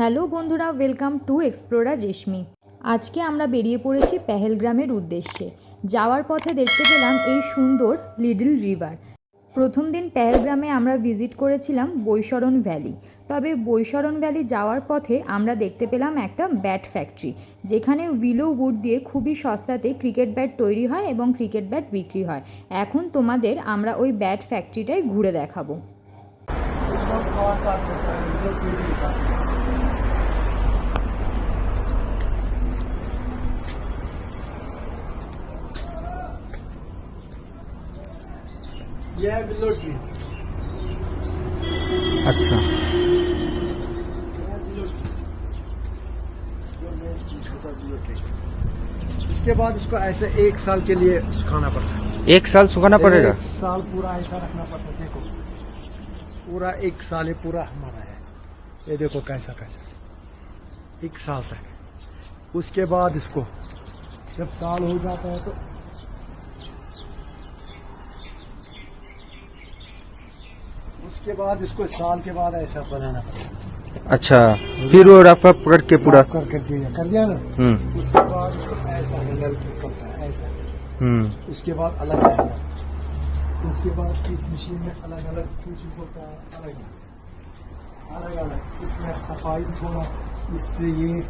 Hello বন্ধুরা, welcome to explorer রেশমি। আজকে আমরা বেরিয়ে পড়েছি পেহেলগ্রামের উদ্দেশ্যে। যাওয়ার পথে দেখতে পেলাম এই সুন্দর লিডল রিভার। প্রথম দিন পেহেলগ্রামে আমরা ভিজিট করেছিলাম বৈশরণ ভ্যালি। তবে বৈশরণ ভ্যালি যাওয়ার পথে আমরা দেখতে পেলাম একটা ব্যাট ফ্যাক্টরি, যেখানে উইলো উড দিয়ে খুবই সস্তাতে ক্রিকেট ব্যাট তৈরি হয় এবং ক্রিকেট ব্যাট বিক্রি হয়। এখন তোমাদের আমরা ওই ব্যাট ফ্যাক্টরিটাই ঘুরে দেখাবো। यह है बिल्लो ट्री। अच्छा। इसके बाद इसको ऐसे एक साल के लिए सुखाना पड़ता है। एक साल सुखाना पड़ेगा? एक साल पूरा ऐसा रखना पड़ता है देखो। पूरा एक साल ये पूरा हमारा है। ये देखो कैसा कैसा। एक साल तक। उसके बाद इसको जब साल हो जाता है तो उसके बाद इसको साल के बाद ऐसा बनाना पड़ेगा। अच्छा फिर वो रफ अप करके पूरा। कर कर दिया कर दिया ना? हम्म। उसके बाद ऐसा हैंडल करता है ऐसा। हम्म। उसके बाद अलग आएगा। उसके बाद इस मशीन में अलग अलग चीज़ होता है अलग अलग। अलग इसमें सफ़ाई थोड़ा इससे ये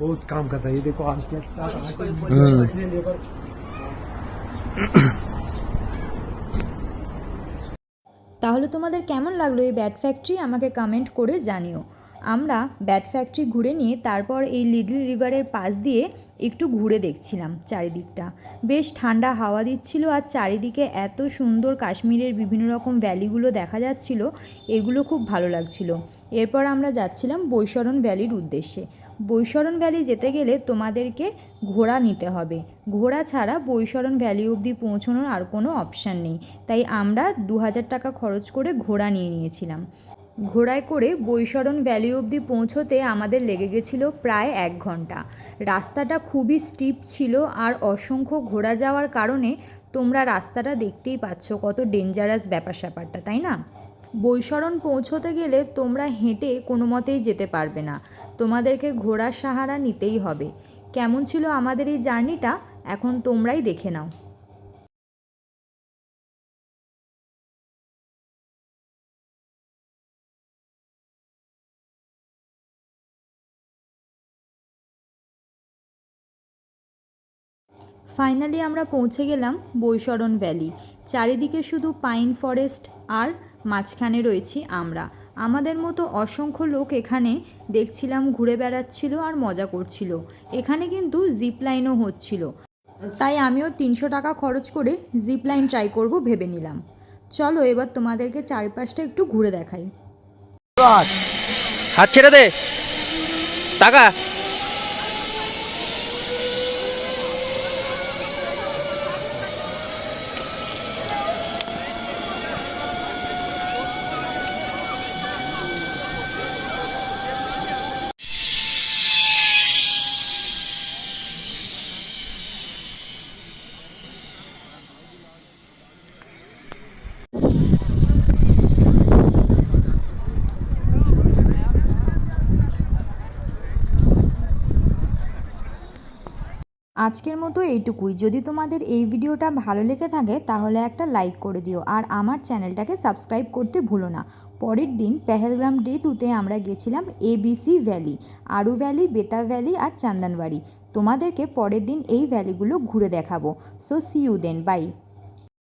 बहुत काम करता है। ये देखो आज के हम्म। लेबर তাহলে তোমাদের কেমন লাগল এই ব্যাট ফ্যাক্টরি? আমাকে কমেন্ট করে জানিও। আমরা ব্যাট ফ্যাক্টরি ঘুরে নিয়ে তারপর এই লিডল রিভারের পাশ দিয়ে একটু ঘুরে দেখছিলাম চারিদিকটা। বেশ ঠান্ডা হাওয়া দিচ্ছিল আর চারিদিকে এত সুন্দর কাশ্মীরের বিভিন্ন রকম ভ্যালিগুলো দেখা যাচ্ছিল, এগুলো খুব ভালো লাগছিল। এরপর আমরা যাচ্ছিলাম বৈশরণ ভ্যালির উদ্দেশ্যে। বৈশরণ ভ্যালি যেতে গেলে তোমাদেরকে ঘোড়া নিতে হবে। ঘোড়া ছাড়া বৈশরণ ভ্যালি অবধি পৌঁছানোর আর কোনো অপশান নেই। তাই আমরা দু হাজার টাকা খরচ করে ঘোড়া নিয়ে নিয়েছিলাম। ঘোড়ায় করে বৈশরণ ভ্যালি অবধি পৌঁছোতে আমাদের লেগে গেছিল প্রায় এক ঘণ্টা। রাস্তাটা খুবই স্টিপ ছিল আর অসংখ্য ঘোড়া যাওয়ার কারণে তোমরা রাস্তাটা দেখতেই পাচ্ছ কত ডেঞ্জারাস ব্যাপার স্যাপারটা তাই না? বৈশরণ পৌঁছোতে গেলে তোমরা হেঁটে কোনো মতেই যেতে পারবে না। তোমাদেরকে ঘোড়ার সাহারা নিতেই হবে। কেমন ছিল আমাদের এই জার্নিটা? এখন তোমরাই দেখে নাও। ফাইনালি আমরা পৌঁছে গেলাম বৈশরণ ভ্যালি। চারিদিকে শুধু পাইন ফরেস্ট আর মাঝখানে রয়েছি আমরা। আমাদের মতো অসংখ্য লোক এখানে দেখছিলাম, ঘুরে বেড়াচ্ছিল আর মজা করছিল। এখানে কিন্তু জিপ লাইনও হচ্ছিল। তাই আমিও তিনশো টাকা খরচ করে জিপ লাইন ট্রাই করব ভেবে নিলাম। চলো এবার তোমাদেরকে চারিপাশটা একটু ঘুরে দেখাই। হাত ছেড়ে দে। টাকা আজকের মতো এইটুকুই। যদি তোমাদের এই ভিডিওটা ভালো লেগে থাকে, তাহলে একটা লাইক করে দিও। আর আমার চ্যানেলটাকে সাবস্ক্রাইব করতে ভুলো না। পরের দিন পেহেলগ্রাম ডে টুতে আমরা গেছিলাম ABC valley Aru valley Betaab valley আর চান্দানবাড়ি তোমাদেরকে পরের দিন এই ভ্যালিগুলো ঘুরে দেখাবো। So see you then bye